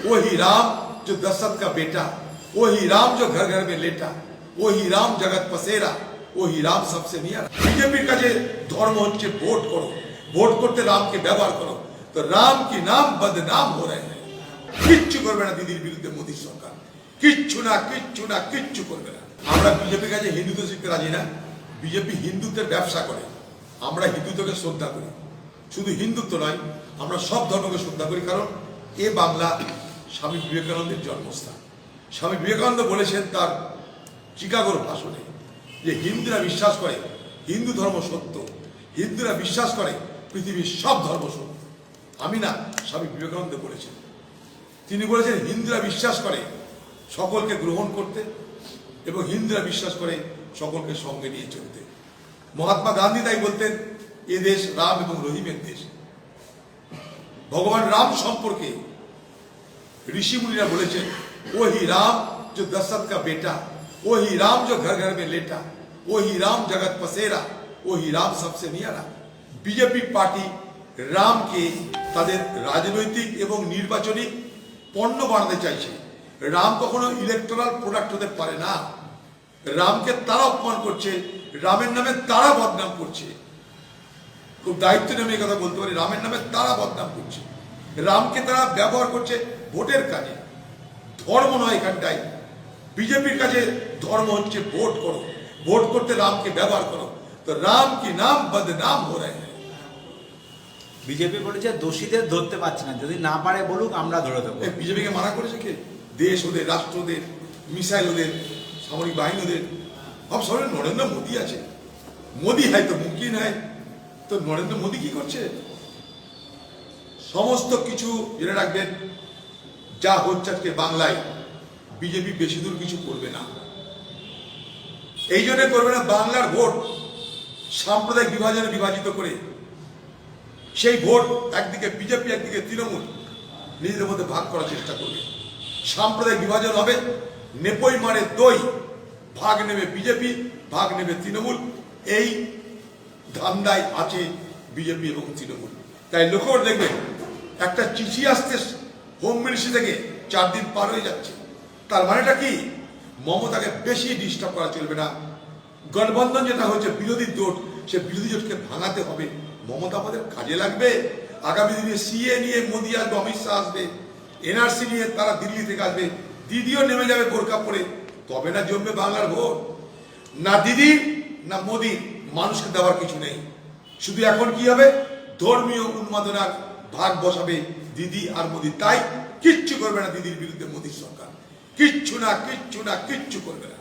वही राम जो दशरथ का बेटा वही राम जो घर घर में लेटा वही राम जगत पसेरा वही রাম সবসে নিয়ারা বিজেপির কাছে ধর্ম হচ্ছে ভোট করো ভোট করতে রামকে ব্যবহার করো তো রাম কি নাম বদনাম हो रहे हैं কিচ্ছু করবে না দিদির বিরুদ্ধে মোদী সরকার কিচ্ছু না কিচ্ছু না কিচ্ছু করবে না আমরা বিজেপির কাছে হিন্দুত্ব শিখতে রাজি না বিজেপি হিন্দুত্বের ব্যবসা করে আমরা হিন্দুত্বকে শ্রদ্ধা করি শুধু হিন্দুত্ব নয় আমরা সব ধর্মকে শ্রদ্ধা করি কারণ এ বাংলা স্বামী বিবেকানন্দের জন্মস্থান। স্বামী বিবেকানন্দ বলেছেন তার চিকাগোর ভাষণে যে হিন্দুরা বিশ্বাস করে হিন্দু ধর্ম সত্য, হিন্দুরা বিশ্বাস করে পৃথিবীর সব ধর্ম সত্য। আমি না, স্বামী বিবেকানন্দ বলেছেন। তিনি বলেছেন হিন্দুরা বিশ্বাস করে সকলকে গ্রহণ করতে এবং হিন্দুরা বিশ্বাস করে সকলকে সঙ্গে নিয়ে চলতে। মহাত্মা গান্ধী তাই বলতেন, এ দেশ রাম এবং রহিমের দেশ। ভগবান রাম সম্পর্কে ऋषि मुनिरा বলেছেন वही राम जो दशरथ का बेटा वही राम जो घर घर में लेटा वही राम जगत पसेरा वही राम सबसे नियारा বিজেপি পার্টি রামকে তাদের রাজনৈতিক এবং নির্বাচনী পণ্য বানাতে চাইছে রাম কখনো ইলেকটোরাল প্রোডাক্ট হতে পারে না রামকে তারা অপমান করছে রামের নামে তারা বদনাম করছে খুব দায়িত্ব নেমে এই কথা বলতে পারি রামের নামে তারা বদনাম করছে রামকে তারা ব্যবহার করছে ভোটের কাজে। ধর্ম নয় এখানটাই বিজেপির কাছে ধর্ম হচ্ছে ভোট করো। ভোট করতে রামকে ব্যবহার করো। তো রাম কি নাম? বদনাম হো রে বিজেপি বলেছে দোষীদের ধরতে পারছে না। যদি না পারে বলুক আমরা ধরে দেবো। বিজেপিকে মানা করেছে কে? দেশ ওদের রাষ্ট্র ওদের মিসাইল ওদের সামরিক বাহিনী ওদের। সব সবাই নরেন্দ্র মোদী আছে। মোদী হয় তো মুক্তি নাই তো নরেন্দ্র মোদী কি করছে? সমস্ত কিছু জেনে রাখবেন। যা হচ্ছে বাংলায়, বিজেপি বেশি দূর কিছু করবে না। এই জন্য করবে না বাংলার ভোট সাম্প্রদায়িক বিভাজনে বিভাজিত করে। সেই ভোট একদিকে বিজেপি, একদিকে তৃণমূল, নিজেদের মধ্যে ভাগ করার চেষ্টা করবে। সাম্প্রদায়িক বিভাজন হবে, নেপই মারে দই, ভাগ নেবে বিজেপি, ভাগ নেবে তৃণমূল। এই ধান্দায় আছে বিজেপি এবং তৃণমূল। তাই লক্ষ্য করে দেখবেন, একটা চিঠি আসতে হোম মিনিস্ট্রি থেকে চার দিন পার হয়ে যাচ্ছে। তার মানেটা কি? মমতাকে বেশি ডিস্টার্ব করা চলবে না। গঠবন্ধন যেটা হচ্ছে বিরোধী জোট, সে বিরোধী জোটকে ভাঙাতে হবে। মমতা আমাদের কাজে লাগবে। আগামী দিনে সিএ নিয়ে মোদী আসবে, অমিত শাহ আসবে এনআরসি নিয়ে তারা দিল্লি থেকে আসবে। দিদিও নেমে যাবে বোরকা পরে তবে না জমবে বাংলার ভোট? না দিদি, না মোদি, মানুষকে দেওয়ার কিছু নেই। শুধু এখন কি হবে? ধর্মীয় উন্মাদনার ভাগ বসাবে দিদি আর মোদি, তাই কিচ্ছু করবে না দিদির বিরুদ্ধে মোদীর সরকার। কিচ্ছু না কিচ্ছু না, কিচ্ছু করবে না।